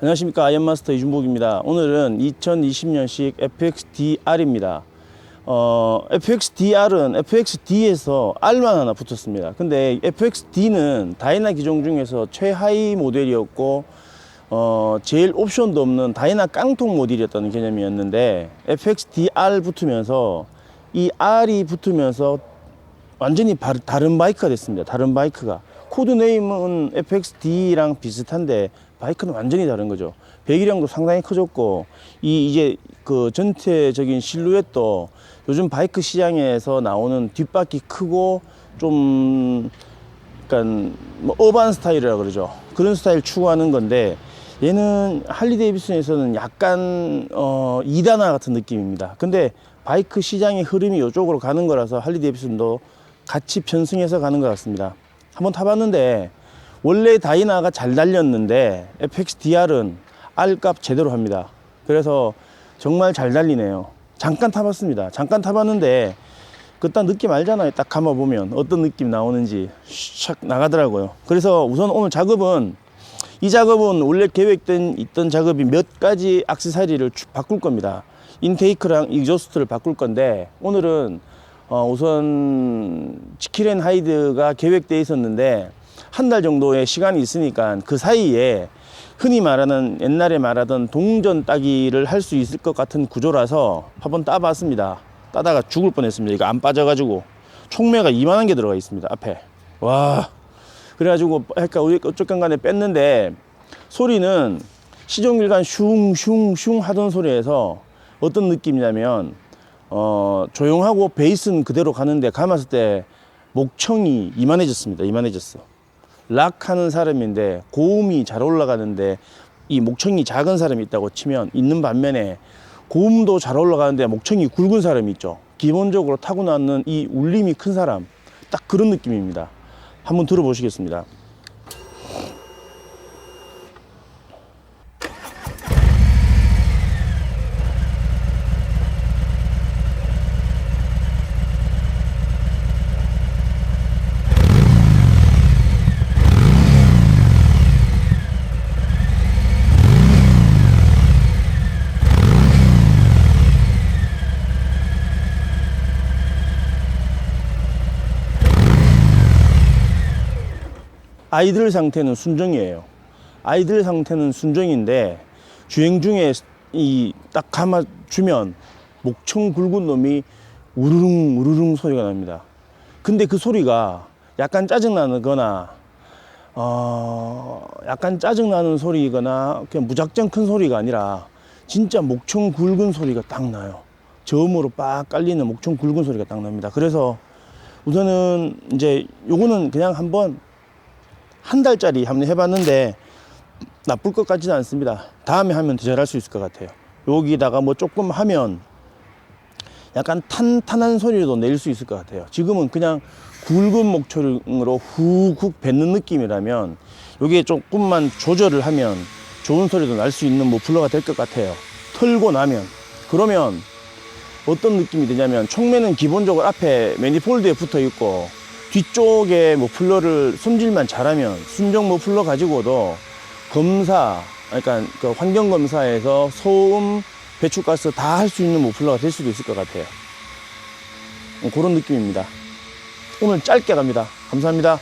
안녕하십니까 아이언마스터 이준복입니다. 오늘은 2020년식 FXDR입니다. 어, FXDR은 FXD에서 R만 하나 붙었습니다. 근데 FXD는 다이나 기종 중에서 최하위 모델이었고 어, 제일 옵션도 없는 다이나 깡통 모델이었다는 개념이었는데 FXDR 붙으면서 이 R이 붙으면서 완전히 바- 다른 바이크가 됐습니다. 다른 바이크가. 코드 네임은 FXD랑 비슷한데 바이크는 완전히 다른 거죠. 배기량도 상당히 커졌고 이 이제 그 전체적인 실루엣도 요즘 바이크 시장에서 나오는 뒷바퀴 크고 좀 약간 뭐 어반 스타일이라 그러죠. 그런 스타일 추구하는 건데 얘는 할리 데이비슨에서는 약간 어 2단화 같은 느낌입니다. 근데 바이크 시장의 흐름이 이쪽으로 가는 거라서 할리 데이비슨도 같이 편승해서 가는 것 같습니다. 한번 타봤는데 원래 다이나가 잘 달렸는데 FXDR은 R값 제대로 합니다. 그래서 정말 잘 달리네요. 잠깐 타봤습니다. 잠깐 타봤는데 그딴 느낌 알잖아요. 딱 감아보면 어떤 느낌 나오는지 샥 나가더라고요. 그래서 우선 오늘 작업은 이 작업은 원래 계획된 있던 작업이 몇 가지 악세사리를 추- 바꿀 겁니다. 인테이크랑 이조스트를 바꿀 건데 오늘은 어, 우선 치키렌 하이드가 계획돼 있었는데 한 달 정도의 시간이 있으니까 그 사이에 흔히 말하는 옛날에 말하던 동전 따기를 할 수 있을 것 같은 구조라서 한번 따봤습니다. 따다가 죽을 뻔했습니다. 이거 안 빠져가지고 총매가 이만한 게 들어가 있습니다. 앞에 와 그래가지고 약간 어쨌건 간에 뺐는데 소리는 시종일관 슝슝슝 하던 소리에서 어떤 느낌이냐면 어 조용하고 베이스는 그대로 가는데 감았을 때 목청이 이만해졌습니다. 이만해졌어. 락 하는 사람인데 고음이 잘 올라가는데 이 목청이 작은 사람이 있다고 치면 있는 반면에 고음도 잘 올라가는데 목청이 굵은 사람이 있죠. 기본적으로 타고나는 이 울림이 큰 사람 딱 그런 느낌입니다. 한번 들어보시겠습니다. 아이들 상태는 순정이에요. 아이들 상태는 순정인데 주행 중에 이 딱 감아주면 목청 굵은 놈이 우르릉 우르릉 소리가 납니다. 근데 그 소리가 약간 짜증나거나 어 약간 짜증나는 소리거나 그냥 무작정 큰 소리가 아니라 진짜 목청 굵은 소리가 딱 나요. 저음으로 빡 깔리는 목청 굵은 소리가 딱 납니다. 그래서 우선은 이제 요거는 그냥 한번 한 달짜리 한번 해봤는데 나쁠 것 같지는 않습니다. 다음에 하면 더 잘할 수 있을 것 같아요. 여기다가 뭐 조금 하면 약간 탄탄한 소리도 낼 수 있을 것 같아요. 지금은 그냥 굵은 목초로 훅훅 뱉는 느낌이라면 여기에 조금만 조절을 하면 좋은 소리도 날 수 있는 모플러가 될 것 같아요. 털고 나면 그러면 어떤 느낌이 드냐면 총매는 기본적으로 앞에 매니폴드에 붙어 있고 뒤쪽에 모플러를 손질만 잘하면 순정 모플러 가지고도 검사 그러니까 그 환경 검사에서 소음 배출가스 다 할 수 있는 모플러가 될 수도 있을 것 같아요. 어, 그런 느낌입니다. 오늘 짧게 갑니다. 감사합니다.